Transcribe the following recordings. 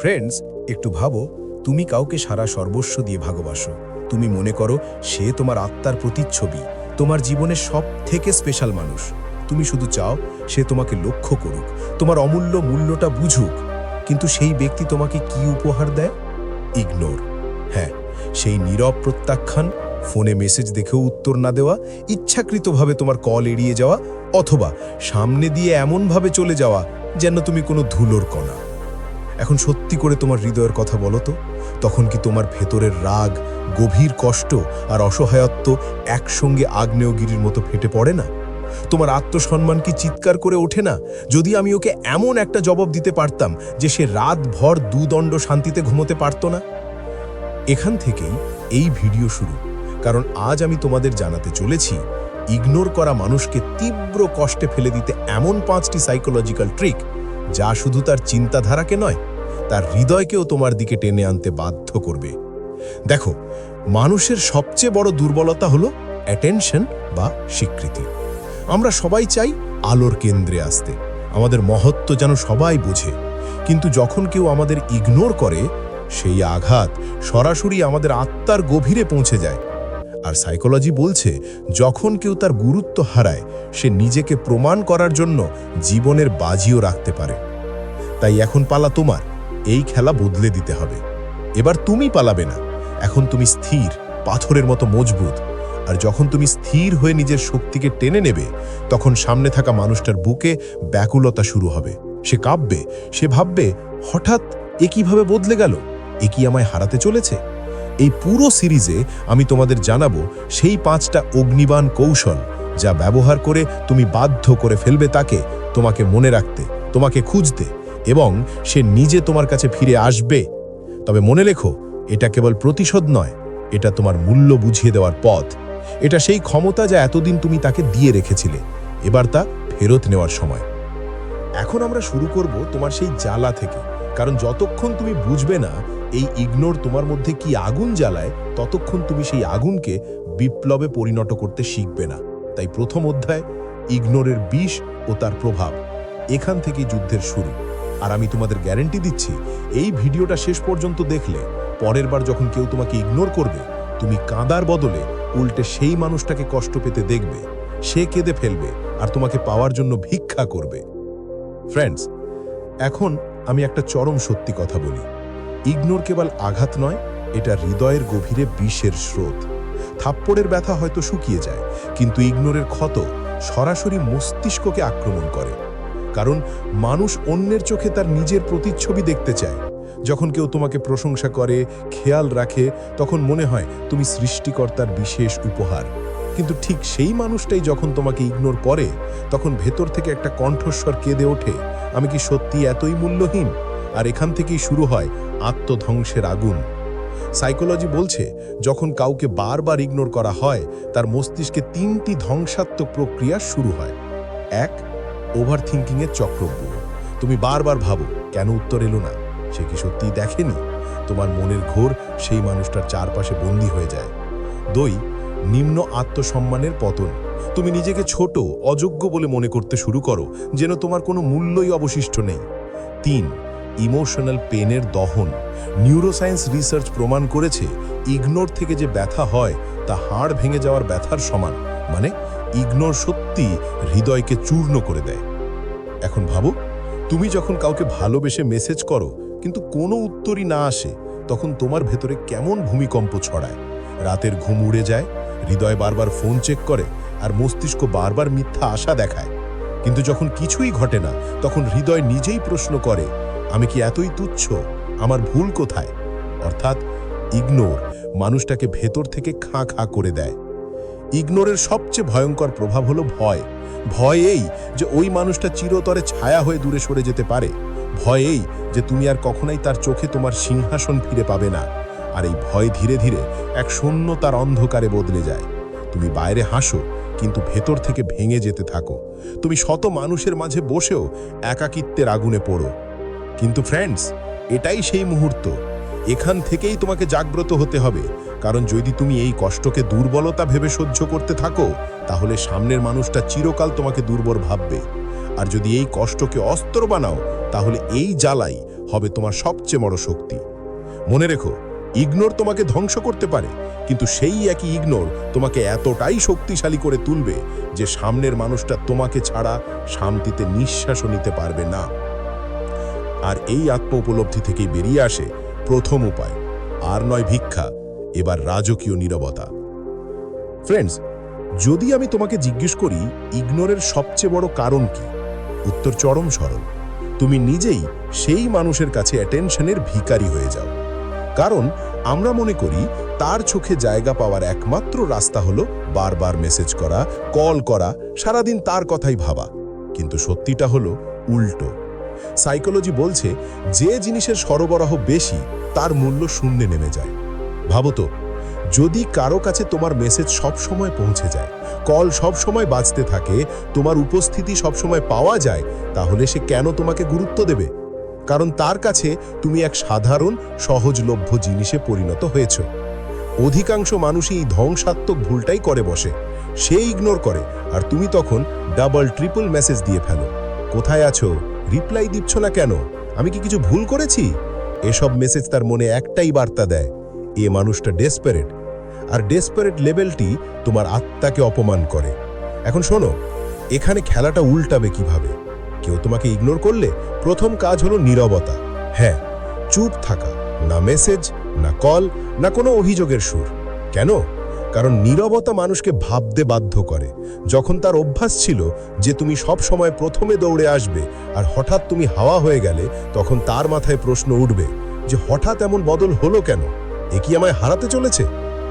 Friends একটু ভাবো, তুমি কাউকে সারা সর্বস্ব দিয়ে ভালোবাসো। তুমি মনে করো সে তোমার আত্মার প্রতিচ্ছবি, তোমার জীবনের সব থেকে স্পেশাল মানুষ। তুমি শুধু চাও সে তোমাকে লক্ষ্য করুক, তোমার অমূল্য মূল্যটা বুঝুক। কিন্তু সেই ব্যক্তি তোমাকে কি উপহার দেয়? ইগনোর হ্যাঁ সেই নীরব প্রত্যাখ্যান, ফোনে মেসেজ দেখেও উত্তর না দেওয়া, ইচ্ছাকৃতভাবে তোমার কল এড়িয়ে যাওয়া, অথবা সামনে দিয়ে এমনভাবে চলে যাওয়া, যেন তুমি কোনো ধুলোর কণা। এখন সত্যি করে তোমার হৃদয়ের কথা বলো তো। তখন কি তোমার ভেতরের রাগ, গভীর কষ্ট আর অসহায়ত্ব একসঙ্গে আগ্নেয়গিরির মতো ফেটে পড়ে না? তোমার আত্মসম্মান কি চিৎকার করে ওঠে না? যদি আমি ওকে এমন একটা জবাব দিতে পারতাম যে সে রাত ভর দুদণ্ড শান্তিতে ঘুমোতে পারতো না? এখান থেকেই এই ভিডিও শুরু। কারণ আজ আমি তোমাদের জানাতে চলেছি, ইগনোর করা মানুষকে তীব্র কষ্টে ফেলে দিতে এমন পাঁচটি সাইকোলজিক্যাল ট্রিক যা শুধু তার চিন্তাধারাকে নয় তার হৃদয়কেও তোমার দিকে টেনে আনতে বাধ্য করবে। দেখো, মানুষের সবচেয়ে বড় দুর্বলতা হলো অ্যাটেনশন বা স্বীকৃতি। আমরা সবাই চাই আলোর কেন্দ্রে আসতে। আমাদের মহত্ব যেন সবাই বোঝে। কিন্তু যখন কেউ আমাদের ইগনোর করে, সেই আঘাত সরাসরি আমাদের আত্মার গভীরে পৌঁছে যায়। আর সাইকোলজি বলছে, যখন কেউ তার গুরুত্ব হারায়, সে নিজেকে প্রমাণ করার জন্য জীবনের বাজিও রাখতে পারে। তাই এখন পালা তোমার। এই খেলা বদলে দিতে হবে। এবার তুমি পালাবে না। এখন তুমি স্থির, পাথরের মতো মজবুত। আর যখন তুমি স্থির হয়ে নিজের শক্তিকে টেনে নেবে, তখন সামনে থাকা মানুষটার বুকে ব্যাকুলতা শুরু হবে। সে কাঁপবে, সে ভাববে, হঠাৎ এ কীভাবে বদলে গেল? এ কি আমায় হারাতে চলেছে? এই পুরো সিরিজে আমি তোমাদের জানাব সেই পাঁচটা অগ্নিবাণ কৌশল যা ব্যবহার করে তুমি বাধ্য করে ফেলবে তাকে, তোমাকে মনে রাখতে, তোমাকে খুঁজতে। এবং সে নিজে তোমার কাছে ফিরে আসবে। তবে মনে রেখো, এটা কেবল প্রতিশোধ নয়, এটা তোমার মূল্য বুঝিয়ে দেওয়ার পথ। এটা সেই ক্ষমতা যা এতদিন তুমি তাকে দিয়ে রেখেছিলে। এবার তা ফেরত নেওয়ার সময়। এখন আমরা শুরু করব তোমার সেই জ্বালা থেকে। কারণ যতক্ষণ তুমি বুঝবে না এই ইগনোর তোমার মধ্যে কি আগুন জ্বালায়, ততক্ষণ তুমি সেই আগুনকে বিপ্লবে পরিণত করতে শিখবে না। তাই প্রথম অধ্যায়, ইগনোরের বিষ ও তার প্রভাব। এখান থেকে যুদ্ধের শুরু। আর আমি তোমাদের গ্যারেন্টি দিচ্ছি, এই ভিডিওটা শেষ পর্যন্ত দেখলে, পরের বার যখন কেউ তোমাকে ইগনোর করবে, তুমি কাঁদার বদলে উল্টে সেই মানুষটাকে কষ্ট পেতে দেখবে, সে কেঁদে ফেলবে আর তোমাকে পাওয়ার জন্য ভিক্ষা করবে। ফ্রেন্ডস এখন আমি একটা চরম সত্যি কথা বলি। ইগনোর কেবল আঘাত নয়, এটা হৃদয়ের গভীরে বিষের স্রোত। থাপ্পড়ের ব্যথা হয়তো শুকিয়ে যায়, কিন্তু ইগনোরের ক্ষত সরাসরি মস্তিষ্ককে আক্রমণ করে। কারণ মানুষ অন্যের চোখে তার নিজের প্রতিচ্ছবি দেখতে চায়। যখন কেউ তোমাকে প্রশংসা করে, খেয়াল রাখে, তখন মনে হয় তুমি সৃষ্টিকর্তার বিশেষ উপহার। কিন্তু ঠিক সেই মানুষটাই যখন তোমাকে ইগনোর করে, তখন ভেতর থেকে একটা কণ্ঠস্বর কেঁদে ওঠে, আমি কি সত্যি এতই মূল্যহীন? আর এখান থেকেই শুরু হয় আত্মধ্বংসের আগুন। সাইকোলজি বলছে, যখন কাউকে বারবার ইগনোর করা হয়, তার মস্তিষ্কে তিনটি ধ্বংসাত্মক প্রক্রিয়া শুরু হয়। এক ওভার থিঙ্কিংয়ের চক্রব্যূহ তুমি বারবার ভাবো, কেন উত্তর এলো না? সে কি সত্যি দেখেনি? তোমার মনের ঘোর সেই মানুষটার চারপাশে বন্দী হয়ে যায়। দুই, নিম্ন আত্মসম্মানের পতন। তুমি নিজেকে ছোট, অযোগ্য বলে মনে করতে শুরু করো, যেন তোমার কোনো মূল্যই অবশিষ্ট নেই। তিন ইমোশনাল পেনের দহন। নিউরোসায়েন্স রিসার্চ প্রমাণ করেছে ইগনোর থেকে যে ব্যথা হয়, তা হাড় ভেঙে যাওয়ার ব্যথার সমান। মানে ইগনোর সত্যি হৃদয়কে চূর্ণ করে দেয়। এখন ভাবো, তুমি যখন কাউকে ভালোবেসে মেসেজ করো, কিন্তু কোনো উত্তরই না আসে, তখন তোমার ভেতরে কেমন ভূমিকম্প ছড়ায়? রাতের ঘুম উড়ে যায়, হৃদয় বারবার ফোন চেক করে, আর মস্তিষ্ক বারবার মিথ্যা আশা দেখায়। কিন্তু যখন কিছুই ঘটে না, তখন হৃদয় নিজেই প্রশ্ন করে, আমি কি এতই তুচ্ছ? আমার ভুল কোথায়? অর্থাৎ, ইগনোর মানুষটাকে ভেতর থেকে খাঁ খাঁ করে দেয়। ইগনোরের সবচেয়ে ভয়ঙ্কর প্রভাব হলো ভয়। ভয় এই যে ওই মানুষটা চিরতরে ছায়া হয়ে দূরে সরে যেতে পারে। ভয় এই যে তুমি আর কখনোই তার চোখে তোমার সিংহাসন ফিরে পাবে না। আর এই ভয় ধীরে ধীরে এক শূন্যতার অন্ধকারে বদলে যায়। তুমি বাইরে হাসো, কিন্তু ভেতর থেকে ভেঙে যেতে থাকো। তুমি শত মানুষের মাঝে বসেও একাকিত্বের আগুনে পড়ো। কিন্তু ফ্রেন্ডস এটাই সেই মুহূর্ত। এখান থেকেই তোমাকে জাগ্রত হতে হবে। কারণ যদি তুমি এই কষ্টকে দুর্বলতা ভেবে সহ্য করতে থাকো, তাহলে সামনের মানুষটা চিরকাল তোমাকে দুর্বল ভাববে। আর যদি এই কষ্টকে অস্ত্র বানাও, তাহলে এই জ্বালাই হবে তোমার সবচেয়ে বড় শক্তি। মনে রেখো, ইগনোর তোমাকে ধ্বংস করতে পারে, কিন্তু সেই একই ইগনোর তোমাকে এতটাই শক্তিশালী করে তুলবে যে সামনের মানুষটা তোমাকে ছাড়া শান্তিতে নিঃশ্বাসও নিতে পারবে না। আর এই আত্ম উপলব্ধি থেকেই বেরিয়ে আসে প্রথম উপায়, আর নয় ভিক্ষা। এবার রাজকীয় নীরবতা। ফ্রেন্ডস যদি আমি তোমাকে জিজ্ঞেস করি, ইগনোরের সবচেয়ে বড় কারণ কি? উত্তর চরম সরল। তুমি নিজেই সেই মানুষের কাছে অ্যাটেনশনের ভিখারি হয়ে যাও। কারণ আমরা মনে করি, তার চোখে জায়গা পাওয়ার একমাত্র রাস্তা হলো বারবার মেসেজ করা কল করা, সারাদিন তার কথাই ভাবা। কিন্তু সত্যিটা হলো উল্টো। সাইকোলজি বলছে, যে জিনিসের সরবরাহ বেশি, তার মূল্য শূন্যে নেমে যায়। ভাবো তো, যদি কারও কাছে তোমার মেসেজ সব সময় পৌঁছে যায় কল সব সময় বাজতে থাকে, তোমার উপস্থিতি সব সময় পাওয়া যায়, তাহলে সে কেন তোমাকে গুরুত্ব দেবে? কারণ তার কাছে তুমি এক সাধারণ, সহজলভ্য জিনিসে পরিণত হয়েছ। অধিকাংশ মানুষই এই ধ্বংসাত্মক ভুলটাই করে বসে, সে ইগনোর করে, আর তুমি তখন ডাবল ট্রিপল মেসেজ দিয়ে ফেলো। কোথায় আছো? রিপ্লাই দিচ্ছ না কেন? আমি কি কিছু ভুল করেছি? এসব মেসেজ তার মনে একটাই বার্তা দেয় এ মানুষটা ডেসপারেট আর ডেসপারেট লেভেলটি তোমার আত্মাকে অপমান করে। এখন শোনো, এখানে খেলাটা উল্টাবে কীভাবে? কেউ তোমাকে ইগনোর করলে প্রথম কাজ হলো নীরবতা। হ্যাঁ চুপ থাকা, না মেসেজ না কল না কোনো অভিযোগের সুর। কেন? কারণ নীরবতা মানুষকে ভাবতে বাধ্য করে। যখন তার অভ্যাস ছিল যে তুমি সব সময় প্রথমে দৌড়ে আসবে আর হঠাৎ তুমি হাওয়া হয়ে গেলে, তখন তার মাথায় প্রশ্ন উঠবে যে হঠাৎ এমন বদল হলো কেন? এ কি আমায় হারাতে চলেছে?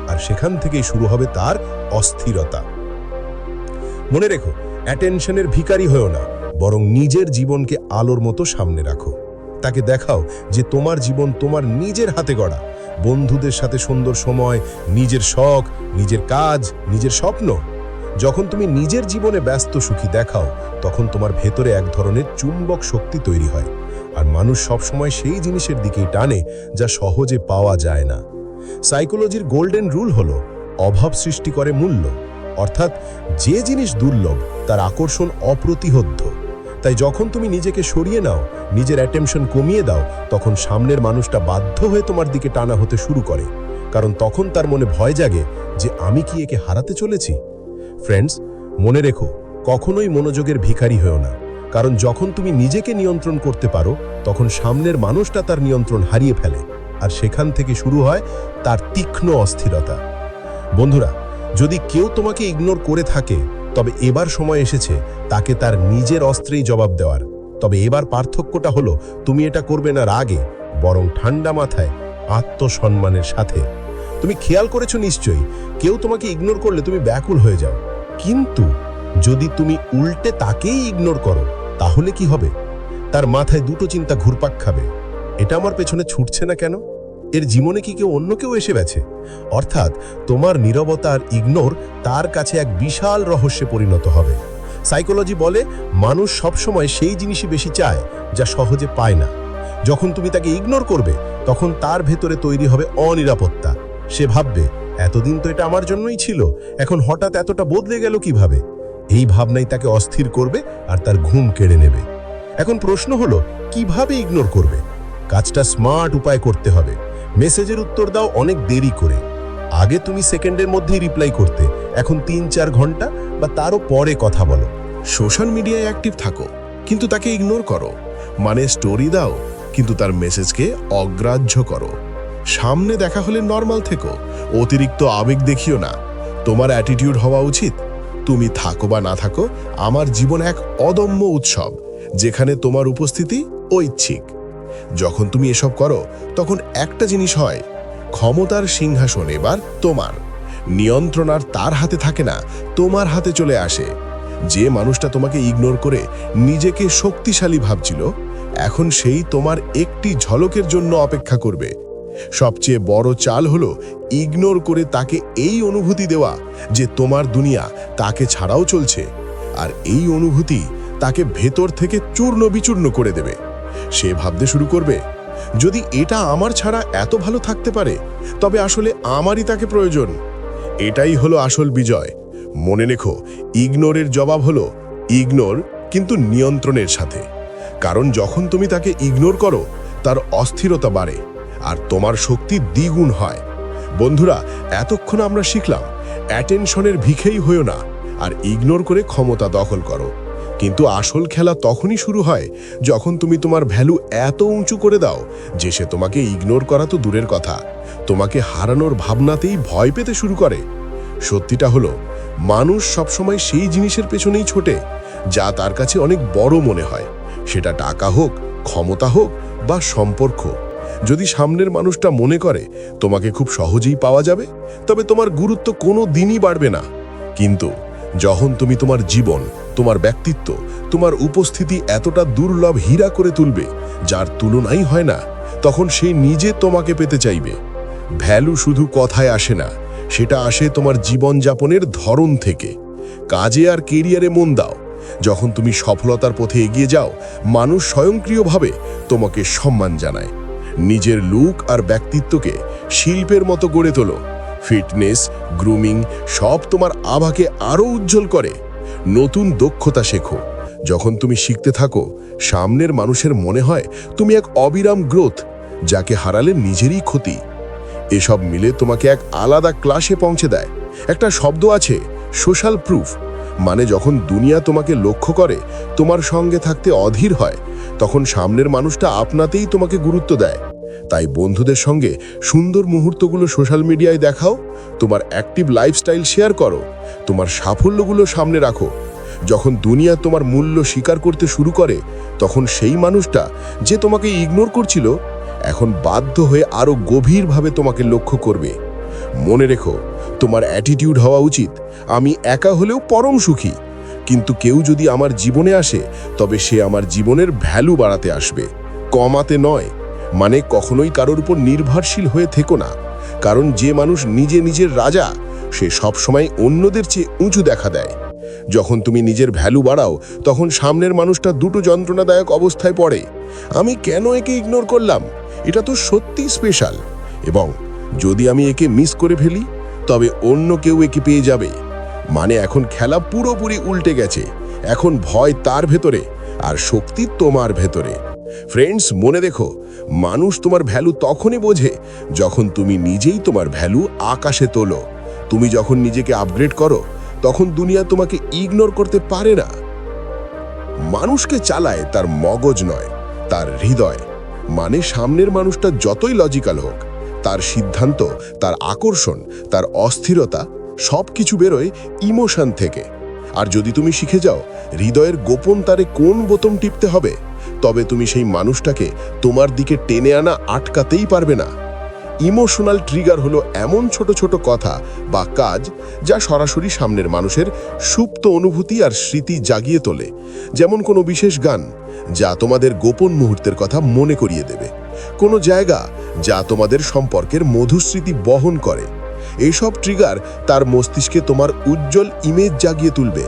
আর সেখান থেকেই শুরু হবে তার অস্থিরতা। মনে রেখো, অ্যাটেনশনের ভিখারি হয়েও না, বরং নিজের জীবনকে আলোর মতো সামনে রাখো। তাকে দেখাও যে তোমার জীবন তোমার নিজের হাতে গড়া। বন্ধুদের সাথে সুন্দর সময়, নিজের শখ, নিজের কাজ, নিজের স্বপ্ন। যখন তুমি নিজের জীবনে ব্যস্ত সুখী দেখাও, তখন তোমার ভেতরে এক ধরনের চুম্বক শক্তি তৈরি হয়। আর মানুষ সবসময় সেই জিনিসের দিকেই টানে যা সহজে পাওয়া যায় না। সাইকোলজির গোল্ডেন রুল হলো, অভাব সৃষ্টি করে মূল্য। অর্থাৎ যে জিনিস দুর্লভ, তার আকর্ষণ অপ্রতিহদ্য তাই যখন তুমি নিজেকে সরিয়ে নাও, নিজের অ্যাটেনশন কমিয়ে দাও, তখন সামনের মানুষটা বাধ্য হয়ে তোমার দিকে টানা হতে শুরু করে। কারণ তখন তার মনে ভয় জাগে যে আমি কি একে হারাতে চলেছি? ফ্রেন্ডস মনে রেখো, কখনোই মনোযোগের ভিখারি হয়েও না। কারণ যখন তুমি নিজেকে নিয়ন্ত্রণ করতে পারো, তখন সামনের মানুষটা তার নিয়ন্ত্রণ হারিয়ে ফেলে, আর সেখান থেকে শুরু হয় তার তীক্ষ্ণ অস্থিরতা। বন্ধুরা, যদি কেউ তোমাকে ইগনোর করে থাকে, তবে এবার সময় এসেছে তাকে তার নিজের অস্ত্রেই জবাব দেওয়ার। তবে এবার পার্থক্যটা হলো, তুমি এটা করবে না রাগে, বরং ঠান্ডা মাথায়, আত্মসম্মানের সাথে। তুমি খেয়াল করেছ নিশ্চয়ই, কেউ তোমাকে ইগনোর করলে তুমি ব্যাকুল হয়ে যাও। কিন্তু যদি তুমি উল্টে তাকেই ইগনোর করো তাহলে কি হবে? তার মাথায় দুটো চিন্তা ঘুরপাক খাবে। এটা আমার পেছনে ছুটছে না কেন? এর জীবনে কি কেউ অন্য কেউ এসে গেছে? অর্থাৎ তোমার নীরবতা আর ইগনোর তার কাছে এক বিশাল রহস্যে পরিণত হবে। সাইকোলজি বলে, মানুষ সবসময় সেই জিনিসই বেশি চায়, যা সহজে পায় না। যখন তুমি তাকে ইগনোর করবে, তখন তার ভেতরে তৈরি হবে অনিরাপত্তা। সে ভাববে, এতদিন তো এটা আমার জন্যই ছিল। এখন হঠাৎ এতটা বদলে গেল কীভাবে? এই ভাবনাই তাকে অস্থির করবে আর তার ঘুম কেড়ে নেবে। এখন প্রশ্ন হলো, কীভাবে ইগনোর করবে? কাজটা স্মার্ট উপায় করতে হবে। মেসেজের উত্তর দাও অনেক দেরি করে। আগে তুমি সেকেন্ডের মধ্যেই রিপ্লাই করতে। এখন তিন চার ঘণ্টা বা তারও পরে কথা বলো। সোশ্যাল মিডিয়ায় অ্যাক্টিভ থাকো, কিন্তু তাকে ইগনোর করো। মানে স্টোরি দাও, কিন্তু তার মেসেজকে অগ্রাহ্য করো। সামনে দেখা হলে নর্মাল থেকো, অতিরিক্ত আবেগ দেখিও না। তোমার অ্যাটিটিউড হওয়া উচিত। তুমি থাকো বা না থাকো, আমার জীবন এক অদম্য উৎসব, যেখানে তোমার উপস্থিতি ঐচ্ছিক। যখন তুমি এসব করো, তখন একটা জিনিস হয়, ক্ষমতার সিংহাসন এবার তোমার। নিয়ন্ত্রণ আর তার হাতে থাকে না, তোমার হাতে চলে আসে। যে মানুষটা তোমাকে ইগনোর করে নিজেকে শক্তিশালী ভাবছিল, এখন সেই তোমার একটি ঝলকের জন্য অপেক্ষা করবে। সবচেয়ে বড় চাল হলো ইগনোর করে তাকে এই অনুভূতি দেওয়া যে তোমার দুনিয়া তাকে ছাড়াও চলছে। আর এই অনুভূতি তাকে ভেতর থেকে চূর্ণ বিচূর্ণ করে দেবে। সে ভাবতে শুরু করবে, যদি এটা আমার ছাড়া এত ভালো থাকতে পারে, তবে আসলে আমারই তাকে প্রয়োজন। এটাই হলো আসল বিজয়। মনে রেখো, ইগনোরের জবাব হলো ইগনোর, কিন্তু নিয়ন্ত্রণের সাথে। কারণ যখন তুমি তাকে ইগনোর করো, তার অস্থিরতা বাড়ে। আর তোমার শক্তি দ্বিগুণ হয়। বন্ধুরা, এতক্ষণ আমরা শিখলাম অ্যাটেনশনের ভিখেই হয়েও না, আর ইগনোর করে ক্ষমতা দখল করো। কিন্তু আসল খেলা তখনই শুরু হয় যখন তুমি তোমার ভ্যালু এত উঁচু করে দাও যে সে তোমাকে ইগনোর করা তো দূরের কথা। তোমাকে হারানোর ভাবনাতেই ভয় পেতে শুরু করে। সত্যিটা হলো, মানুষ সবসময় সেই জিনিসের পেছনেই ছোটে, যা তার কাছে অনেক বড় মনে হয়। সেটা টাকা হোক, ক্ষমতা হোক বা সম্পর্ক। যদি সামনের মানুষটা মনে করে, তোমাকে খুব সহজেই পাওয়া যাবে, তবে তোমার গুরুত্ব কোনো দিনই বাড়বে না। কিন্তু যখন তুমি তোমার জীবন, তোমার ব্যক্তিত্ব, তোমার উপস্থিতি এতটা দুর্লভ হীরা করে তুলবে, যার তুলনাই হয় না, তখন সে নিজে তোমাকে পেতে চাইবে। ভ্যালু শুধু কথায় আসে না, সেটা আসে তোমার জীবনযাপনের ধরন থেকে। কাজে আর কেরিয়ারে মন দাও। যখন তুমি সফলতার পথে এগিয়ে যাও, মানুষ স্বয়ংক্রিয়ভাবে তোমাকে সম্মান জানায়। নিজের লুক আর ব্যক্তিত্বকে শিল্পের মতো গড়ে তোলো। ফিটনেস, গ্রুমিং সব তোমার আভাকে আরও উজ্জ্বল করে। নতুন দক্ষতা শেখো। যখন তুমি শিখতে থাকো, সামনের মানুষের মনে হয় তুমি এক অবিরাম গ্রোথ, যাকে হারালে নিজেরই ক্ষতি। এসব মিলে তোমাকে এক আলাদা ক্লাসে পৌঁছে দেয়। একটা শব্দ আছে সোশ্যাল প্রুফ মানে যখন দুনিয়া তোমাকে লক্ষ্য করে, তোমার সঙ্গে থাকতে অধীর হয়, তখন সামনের মানুষটা আপনাতেই তোমাকে গুরুত্ব দেয়। তাই বন্ধুদের সঙ্গে সুন্দর মুহূর্তগুলো সোশ্যাল মিডিয়ায় দেখাও, তোমার অ্যাক্টিভ লাইফস্টাইল শেয়ার করো, তোমার সাফল্যগুলো সামনে রাখো। যখন দুনিয়া তোমার মূল্য স্বীকার করতে শুরু করে, তখন সেই মানুষটা যে তোমাকে ইগনোর করছিল, এখন বাধ্য হয়ে আরও গভীরভাবে তোমাকে লক্ষ্য করবে। মনে রেখো তোমার অ্যাটিটিউড হওয়া উচিত। আমি একা হলেও পরম সুখী। কিন্তু কেউ যদি আমার জীবনে আসে, তবে সে আমার জীবনের ভ্যালু বাড়াতে আসবে। কমাতে নয়। মানে কখনোই কারোর উপর নির্ভরশীল হয়ে থেকো না। কারণ যে মানুষ নিজে নিজের রাজা, সে সবসময় অন্যদের চেয়ে উঁচু দেখা দেয়। যখন তুমি নিজের ভ্যালু বাড়াও, তখন সামনের মানুষটা দুটো যন্ত্রণাদায়ক অবস্থায় পড়ে। আমি কেন একে ইগনোর করলাম? এটা তো সত্যি স্পেশাল এবং যদি আমি একে মিস করে ফেলি তবে অন্য কেউ একে পেয়ে যাবে। মানে এখন খেলা পুরোপুরি উল্টে গেছে। এখন ভয় তার ভেতরে আর শক্তি তোমার ভেতরে। ফ্রেন্ডস মনে দেখো, মানুষ তোমার ভ্যালু তখনই বোঝে যখন তুমি নিজেই তোমার ভ্যালু আকাশে তোলো। তুমি যখন নিজেকে আপগ্রেড করো, তখন দুনিয়া তোমাকে ইগনোর করতে পারে না। মানুষকে চালায় তার মগজ নয়, তার হৃদয়। মানে সামনের মানুষটা যতই লজিক্যাল হোক তার সিদ্ধান্ত, তার আকর্ষণ, তার অস্থিরতা সব কিছু বেরোয় ইমোশন থেকে। আর যদি তুমি শিখে যাও হৃদয়ের গোপন তারে কোন বোতম টিপতে হবে, তবে তুমি সেই মানুষটাকে তোমার দিকে টেনে আনা আটকাতেই পারবে না। ইমোশনাল ট্রিগার হলো এমন ছোট ছোট কথা বা কাজ যা সরাসরি সামনের মানুষের সুপ্ত অনুভূতি আর স্মৃতি জাগিয়ে তোলে। যেমন কোনো বিশেষ গান যা তোমাদের গোপন মুহূর্তের কথা মনে করিয়ে দেবে। কোনো জায়গা যা তোমাদের সম্পর্কের মধুস্মৃতি বহন করে। এইসব ট্রিগার তার মস্তিষ্কে তোমার উজ্জ্বল ইমেজ জাগিয়ে তুলবে।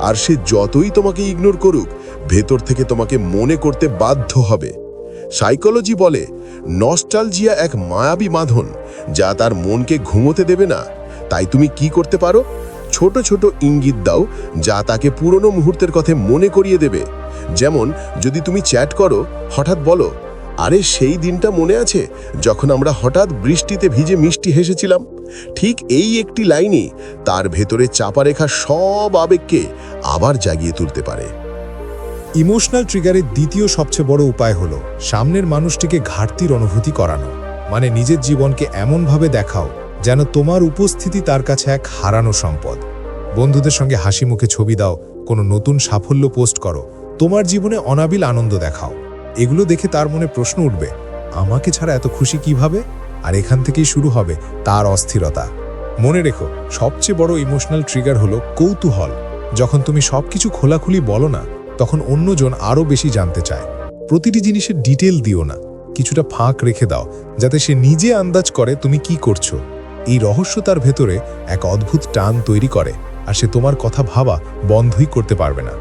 আর সে যতই তোমাকে ইগনোর করুক, ভেতর থেকে তোমাকে মনে করতে বাধ্য হবে। সাইকোলজি বলে, নস্টালজিয়া এক মায়াবী বাঁধন যা তার মনকে ঘুমোতে দেবে না। তাই তুমি কি করতে পারো? ছোট ছোট ইঙ্গিত দাও, যা তাকে পুরনো মুহূর্তের কথা মনে করিয়ে দেবে। যেমন, যদি তুমি চ্যাট করো, হঠাৎ বলো, আরে, সেই দিনটা মনে আছে, যখন আমরা হঠাৎ বৃষ্টিতে ভিজে মিষ্টি হেসেছিলাম? ঠিক এই একটি লাইনই তার ভেতরে চাপা রেখা সব আবেগকে আবার জাগিয়ে তুলতে পারে। ইমোশনাল ট্রিগারের দ্বিতীয় সবচেয়ে বড় উপায় হলো সামনের মানুষটিকে ঘাটতির অনুভূতি করানো মানে নিজের জীবনকে এমনভাবে দেখাও যেন তোমার উপস্থিতি তার কাছে এক হারানো সম্পদ। বন্ধুদের সঙ্গে হাসি মুখে ছবি দাও, কোনো নতুন সাফল্য পোস্ট করো, তোমার জীবনে অনাবিল আনন্দ দেখাও। এগুলো দেখে তার মনে প্রশ্ন উঠবে, আমাকে ছাড়া এত খুশি কীভাবে? আর এখান থেকেই শুরু হবে তার অস্থিরতা। মনে রেখো, সবচেয়ে বড় ইমোশনাল ট্রিগার হলো কৌতূহল। যখন তুমি সবকিছু খোলাখুলি বলো না তখন অন্যজন আরও বেশি জানতে চায়। প্রতিটি জিনিসের ডিটেল দিও না। কিছুটা ফাঁক রেখে দাও, যাতে সে নিজে আন্দাজ করে তুমি কি করছ। এই রহস্য তার ভেতরে এক অদ্ভুত টান তৈরি করে, আর সে তোমার কথা ভাবা বন্ধই করতে পারবে না।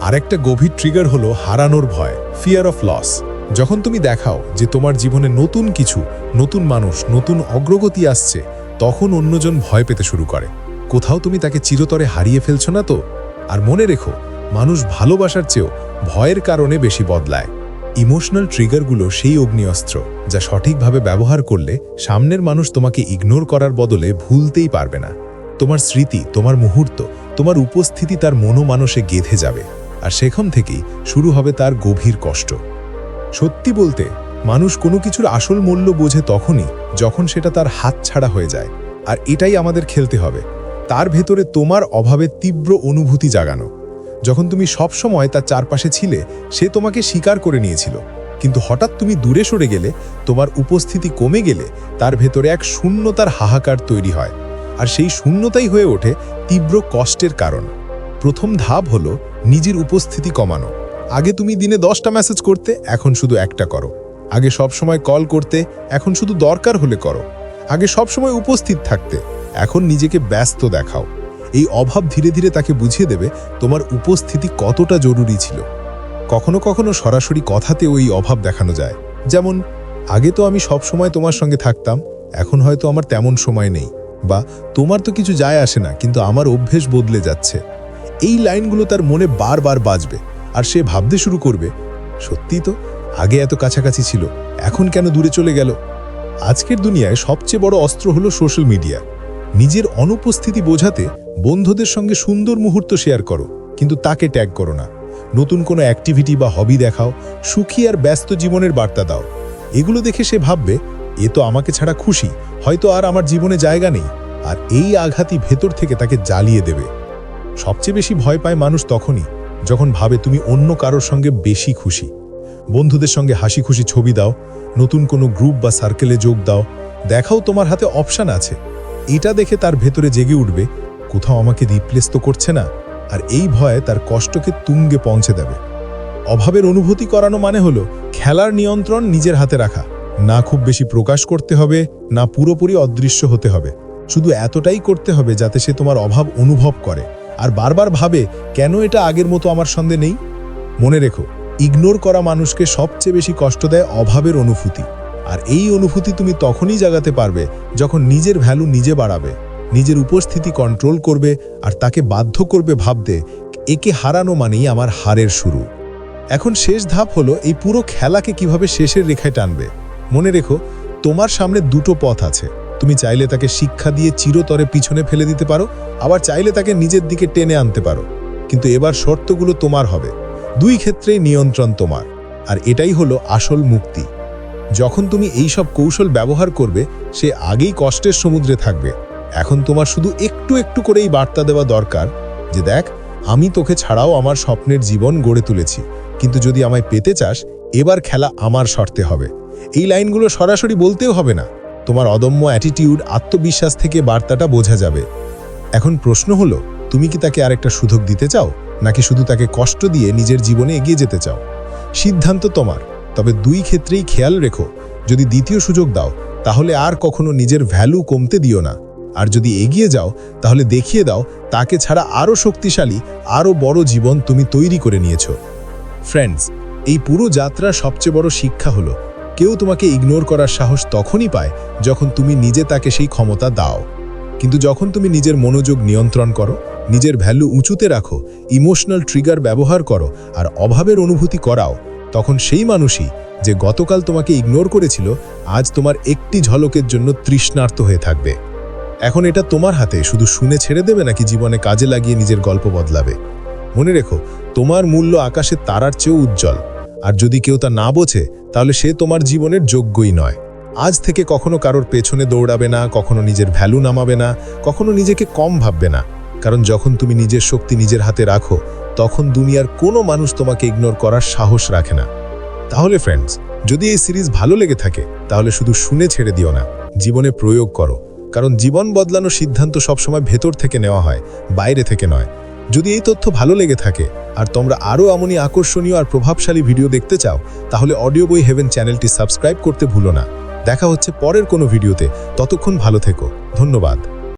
আরেকটা গভীর ট্রিগার হলো হারানোর ভয় ফিয়ার অফ লস যখন তুমি দেখাও যে তোমার জীবনে নতুন কিছু, নতুন মানুষ, নতুন অগ্রগতি আসছে, তখন অন্যজন ভয় পেতে শুরু করে। কোথাও তুমি তাকে চিরতরে হারিয়ে ফেলছো না তো? আর মনে রেখো মানুষ ভালোবাসার চেয়েও ভয়ের কারণে বেশি বদলায়। ইমোশনাল ট্রিগারগুলো সেই অগ্নিঅস্ত্র, যা সঠিকভাবে ব্যবহার করলে সামনের মানুষ তোমাকে ইগনোর করার বদলে ভুলতেই পারবে না। তোমার স্মৃতি, তোমার মুহূর্ত, তোমার উপস্থিতি তার মনোমানসে গেঁথে যাবে, আর সেখান থেকেই শুরু হবে তার গভীর কষ্ট। সত্যি বলতে, মানুষ কোনো কিছুর আসল মূল্য বোঝে তখনই যখন সেটা তার হাত ছাড়া হয়ে যায়, আর এটাই আমাদের খেলতে হবে। তার ভেতরে তোমার অভাবে তীব্র অনুভূতি জাগানো। যখন তুমি সব সময় তার চারপাশে ছিলে, সে তোমাকে স্বীকার করে নিয়েছিল। কিন্তু হঠাৎ তুমি দূরে সরে গেলে, তোমার উপস্থিতি কমে গেলে, তার ভেতরে এক শূন্যতার হাহাকার তৈরি হয়। আর সেই শূন্যতাই হয়ে ওঠে তীব্র কষ্টের কারণ। প্রথম ধাপ হলো নিজের উপস্থিতি কমানো। আগে তুমি দিনে দশটা মেসেজ করতে, এখন শুধু একটা করো। আগে সব সময় কল করতে, এখন শুধু দরকার হলে করো। আগে সব সময় উপস্থিত থাকতে, এখন নিজেকে ব্যস্ত দেখাও। এই অভাব ধীরে ধীরে তাকে বুঝিয়ে দেবে তোমার উপস্থিতি কতটা জরুরি ছিল। কখনো কখনো সরাসরি কথাতে ওই অভাব দেখানো যায়। যেমন, আগে তো আমি সব সময় তোমার সঙ্গে থাকতাম, এখন হয়তো আমার তেমন সময় নেই। বা, তোমার তো কিছু যায় আসে না, কিন্তু আমার অভ্যেস বদলে যাচ্ছে। এই লাইনগুলো তার মনে বারবার বাজবে, আর সে ভাবতে শুরু করবে, সত্যি তো, আগে এত কাছাকাছি ছিল, এখন কেন দূরে চলে গেল? আজকের দুনিয়ায় সবচেয়ে বড় অস্ত্র হলো সোশ্যাল মিডিয়া নিজের অনুপস্থিতি বোঝাতে বন্ধুদের সঙ্গে সুন্দর মুহূর্ত শেয়ার করো, কিন্তু তাকে ট্যাগ করো না। নতুন কোনো অ্যাক্টিভিটি বা হবি দেখাও, সুখী আর ব্যস্ত জীবনের বার্তা দাও। এগুলো দেখে সে ভাববে, এ তো আমাকে ছাড়া খুশি, হয়তো আর আমার জীবনে জায়গা নেই। আর এই আঘাতই ভেতর থেকে তাকে জ্বালিয়ে দেবে। সবচেয়ে বেশি ভয় পায় মানুষ তখনই, যখন ভাবে তুমি অন্য কারোর সঙ্গে বেশি খুশি। বন্ধুদের সঙ্গে হাসি খুশি ছবি দাও, নতুন কোনো গ্রুপ বা সার্কেলে যোগ দাও, দেখাও তোমার হাতে অপশান আছে। এটা দেখে তার ভেতরে জেগে উঠবে কোথাও আমাকে রিপ্লেস তো করছে না, আর এই ভয়ে তার কষ্টকে তুঙ্গে পৌঁছে দেবে। অভাবের অনুভূতি করানো মানে হলো খেলার নিয়ন্ত্রণ নিজের হাতে রাখা, না খুব বেশি প্রকাশ করতে হবে, না পুরোপুরি অদৃশ্য হতে হবে। শুধু এতটাই করতে হবে যাতে সে তোমার অভাব অনুভব করে। আর বারবার ভাবে, কেন এটা আগের মতো আমার সঙ্গে নেই? মনে রেখো, ইগনোর করা মানুষকে সবচেয়ে বেশি কষ্ট দেয় অভাবের অনুভূতি। আর এই অনুভূতি তুমি তখনই জাগাতে পারবে যখন নিজের ভ্যালু নিজে বাড়াবে। নিজের উপস্থিতি কন্ট্রোল করবে আর তাকে বাধ্য করবে ভাবতে, একে হারানো মানেই আমার হারের শুরু। এখন শেষ ধাপ হলো এই পুরো খেলাকে কীভাবে শেষের রেখায় টানবে। মনে রেখো, তোমার সামনে দুটো পথ আছে। তুমি চাইলে তাকে শিক্ষা দিয়ে চিরতরে পিছনে ফেলে দিতে পারো, আবার চাইলে তাকে নিজের দিকে টেনে আনতে পারো। কিন্তু এবার শর্তগুলো তোমার হবে। দুই ক্ষেত্রেই নিয়ন্ত্রণ তোমার। আর এটাই হলো আসল মুক্তি। যখন তুমি এই সব কৌশল ব্যবহার করবে, সে আগেই কষ্টের সমুদ্রে থাকবে। এখন তোমার শুধু একটু একটু করেই বার্তা দেওয়া দরকার যে দেখ, আমি তোকে ছাড়াও আমার স্বপ্নের জীবন গড়ে তুলেছি। কিন্তু যদি আমায় পেতে চাস, এবার খেলা আমার শর্তে হবে। এই লাইনগুলো সরাসরি বলতেও হবে না। তোমার অদম্য অ্যাটিটিউড আত্মবিশ্বাস থেকে বার্তাটা বোঝা যাবে। এখন প্রশ্ন হলো, তুমি কি তাকে আরেকটা সুযোগ দিতে চাও? নাকি শুধু তাকে কষ্ট দিয়ে নিজের জীবনে এগিয়ে যেতে চাও? সিদ্ধান্ত তোমার, তবে দুই ক্ষেত্রেই খেয়াল রেখো। যদি দ্বিতীয় সুযোগ দাও, তাহলে আর কখনো নিজের ভ্যালু কমতে দিও না। আর যদি এগিয়ে যাও, তাহলে দেখিয়ে দাও, তাকে ছাড়া আরও শক্তিশালী আরও বড় জীবন তুমি তৈরি করে নিয়েছ। ফ্রেন্ডস এই পুরো যাত্রার সবচেয়ে বড় শিক্ষা হলো, কেউ তোমাকে ইগনোর করার সাহস তখনই পায় যখন তুমি নিজে তাকে সেই ক্ষমতা দাও। কিন্তু যখন তুমি নিজের মনোযোগ নিয়ন্ত্রণ করো, নিজের ভ্যালু উঁচুতে রাখো ইমোশনাল ট্রিগার ব্যবহার করো আর অভাবের অনুভূতি করাও, তখন সেই মানুষই যে গতকাল তোমাকে ইগনোর করেছিল, আজ তোমার একটি ঝলকের জন্য তৃষ্ণার্ত হয়ে থাকবে। এখন এটা তোমার হাতে, শুধু শুনে ছেড়ে দেবে নাকি জীবনে কাজে লাগিয়ে নিজের গল্প বদলাবে? মনে রেখো, তোমার মূল্য আকাশের তারার চেয়েও উজ্জ্বল। আর যদি কেউ তা না বোঝে, তাহলে সে তোমার জীবনের যোগ্যই নয়। আজ থেকে কখনো কারোর পেছনে দৌড়াবে না, কখনো নিজের ভ্যালু নামাবে না, কখনো নিজেকে কম ভাববে না। কারণ যখন তুমি নিজের শক্তি নিজের হাতে রাখো, তখন দুনিয়ার কোনো মানুষ তোমাকে ইগনোর করার সাহস রাখে না। তাহলে ফ্রেন্ডস যদি এই সিরিজ ভালো লেগে থাকে, তাহলে শুধু শুনে ছেড়ে দিও না। জীবনে প্রয়োগ করো। কারণ জীবন বদলানোর সিদ্ধান্ত সবসময় ভেতর থেকে নেওয়া হয়, বাইরে থেকে নয়। যদি এই তথ্য ভালো লেগে থাকে, আর তোমরা আরও এমনই আকর্ষণীয় আর প্রভাবশালী ভিডিও দেখতে চাও, তাহলে অডিও বই হেভেন চ্যানেলটি সাবস্ক্রাইব করতে ভুলো না। দেখা হচ্ছে পরের কোনো ভিডিওতে। ততক্ষণ ভালো থেকো। ধন্যবাদ।